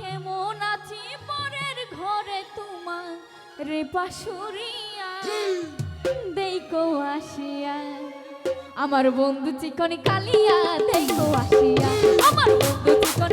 কেমন আছি পরের ঘরে তোমার? রে পাশুরিয়া দেইকো আসিয়া। আমার বন্ধু চিকন কালিয়া দেইকো আসিয়া। আমার বন্ধু চিকন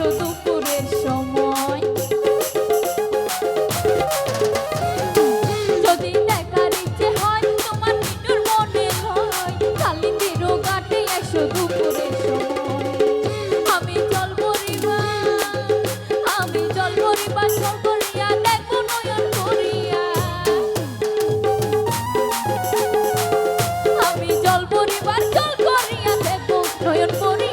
এসো দুপুরের সময়? যদি দেখার ইচ্ছে হয়, তোমার নিটুর মনে লয় কালিন্দিরও ঘাটে এসো দুপুরের সময়। আমি জল ভরিবা, আমি জল ভরিবা, জল করিয়া দেখো নয়ন করিয়া আমি জল পরিবার জল করিয়া দেখো নয়ন করিয়া